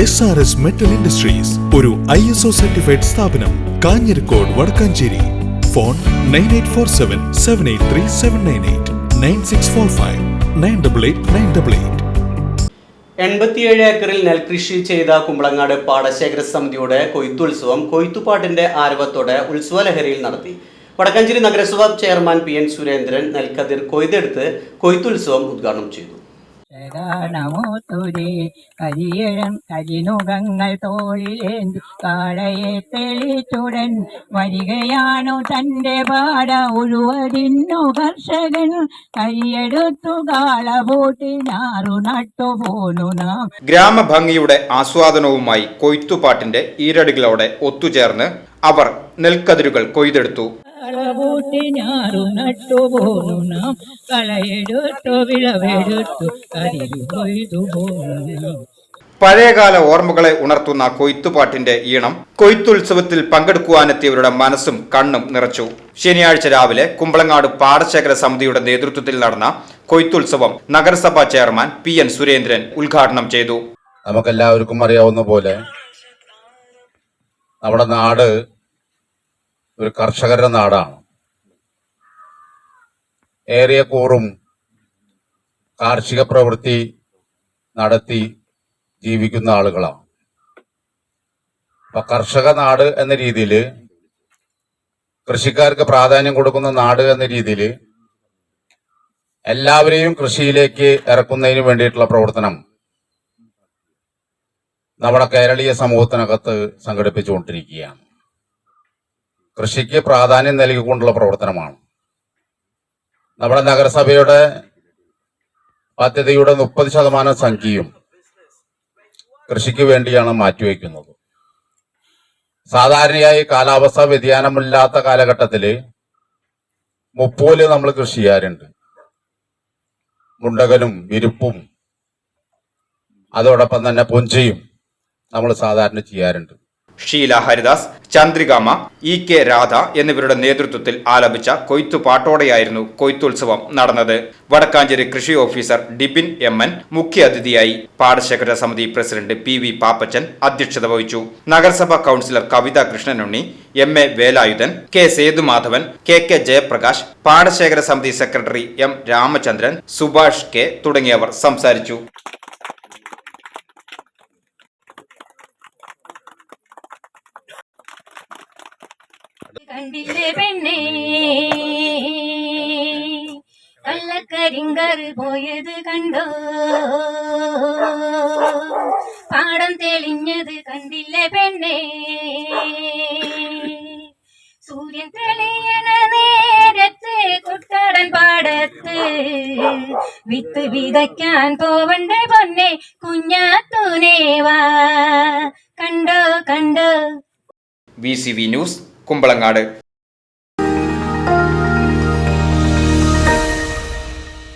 S R S metal industries ഒരു I S O certified സ്ഥാപനം Kanjirakode Vadakkanchery. Phone nine eight four seven seven eight three seven nine eight nine six four five nine double eight nine double eight എൺപത്തിയേഴ് ഏക്കറിൽ നെൽകൃഷി ചെയ്ത കുമ്പളങ്ങാട് പാടശേഖര സമിതിയുടെ കൊയ്ത്തുത്സവം കൊയ്ത്തുപാട്ടിന്റെ ആരവത്തോടെ ഉത്സവലഹരിയിൽ നടത്തി. വടക്കാഞ്ചേരി നഗരസഭാ chairman P N Surendran നെൽക്കതിർ കൊയ്തെടുത്ത് കൊയ്ത്തുത്സവം ഉദ്ഘാടനം ചെയ്തു. ശരണമോത്തുരേ കരിയഴം കരിനുഖങ്ങൾ തോളിലേന്തി കാളയെ തെളിച്ചുടൻ വരികയാണു തന്റെ പാട ഉഴുവതിന്നു കർഷകൻ. കൈയെടുത്തു കാള പൂട്ടി ഞാറു നട്ടു നാം. ഗ്രാമഭംഗിയുടെ ആസ്വാദനവുമായി കൊയ്ത്തുപാട്ടിന്റെ ഈരടികളോടെ ഒത്തുചേർന്ന് അവർ നെൽക്കതിരുകൾ കൊയ്തെടുത്തു. കളപൂട്ടി ഞാറു നട്ടു പോന്നു നാം. കളയെടുത്തു വിളവെടുത്തു കരിരു കൊയ്തു പോന്നു പഴയകാല ഓർമ്മകളെ ഉണർത്തുന്ന കൊയ്ത്തുപാട്ടിന്റെ ഈണം കൊയ്ത്തുത്സവത്തിൽ പങ്കെടുക്കുവാനെത്തിയവരുടെ മനസ്സും കണ്ണും നിറച്ചു. ശനിയാഴ്ച രാവിലെ കുമ്പളങ്ങാട് പാടശേഖര സമിതിയുടെ നേതൃത്വത്തിൽ നടന്ന കൊയ്ത്തുത്സവം നഗരസഭാ ചെയർമാൻ പി എൻ സുരേന്ദ്രൻ ഉദ്ഘാടനം ചെയ്തു. നമുക്കെല്ലാവർക്കും അറിയാവുന്ന പോലെ നമ്മുടെ നാട് ഒരു കർഷകരുടെ നാടാണ്. ഏറിയ കൂറും കാർഷിക പ്രവൃത്തി നടത്തി ജീവിക്കുന്ന ആളുകളാണ്. അപ്പൊ കർഷക നാട് എന്ന രീതിയിൽ കൃഷിക്കാർക്ക് പ്രാധാന്യം കൊടുക്കുന്ന നാട് എന്ന രീതിയിൽ എല്ലാവരെയും കൃഷിയിലേക്ക് ഇറക്കുന്നതിന് വേണ്ടിയിട്ടുള്ള പ്രവർത്തനം നമ്മുടെ കേരളീയ സമൂഹത്തിനകത്ത് സംഘടിപ്പിച്ചുകൊണ്ടിരിക്കുകയാണ്. കൃഷിക്ക് പ്രാധാന്യം നൽകിക്കൊണ്ടുള്ള പ്രവർത്തനമാണ്. നമ്മുടെ നഗരസഭയുടെ പദ്ധതിയുടെ മുപ്പത് ശതമാനം സംഖ്യയും കൃഷിക്ക് വേണ്ടിയാണ് മാറ്റിവെക്കുന്നത്. സാധാരണയായി കാലാവസ്ഥാ വ്യതിയാനമില്ലാത്ത കാലഘട്ടത്തിൽ മുപ്പോൽ നമ്മൾ കൃഷി ചെയ്യാറുണ്ട് മുണ്ടകനും വിരുപ്പും അതോടൊപ്പം തന്നെ പൊഞ്ചയും നമ്മൾ സാധാരണ ചെയ്യാറുണ്ട്. ഷീല ഹരിദാസ് ചന്ദ്രികാമ ഇ കെ രാധ എന്നിവരുടെ നേതൃത്വത്തിൽ ആലപിച്ച കൊയ്ത്തുപാട്ടോടെയായിരുന്നു കൊയ്ത്തുത്സവം നടന്നത്. വടക്കാഞ്ചേരി കൃഷി ഓഫീസർ ഡിബിൻ എം എൻ മുഖ്യാതിഥിയായി പാടശേഖര സമിതി പ്രസിഡന്റ് പി വി പാപ്പച്ചൻ അധ്യക്ഷത വഹിച്ചു. നഗരസഭാ councillor Kavitha Krishnanunni M A Velayudhan K Sethumadhavan K K Jayaprakash പാടശേഖര സമിതി secretary M Ramachandran Subhash K തുടങ്ങിയവർ സംസാരിച്ചു. കണ്ടില്ലേ പെണ്ണേ കള്ളക്കരിങ്കറ് പോയത് കണ്ടോ പാടം തെളിഞ്ഞത് കണ്ടില്ലേ പെണ്ണേ സൂര്യൻ തെളിയണ നേരത്തെ കുട്ടടൻ പാടത്ത് വിത്ത് വിതയ്ക്കാൻ പോവണ്ടേ പൊന്നെ കുഞ്ഞാത്തൂനേവാ കണ്ടോ കണ്ടോ V C V news Kumbalangad.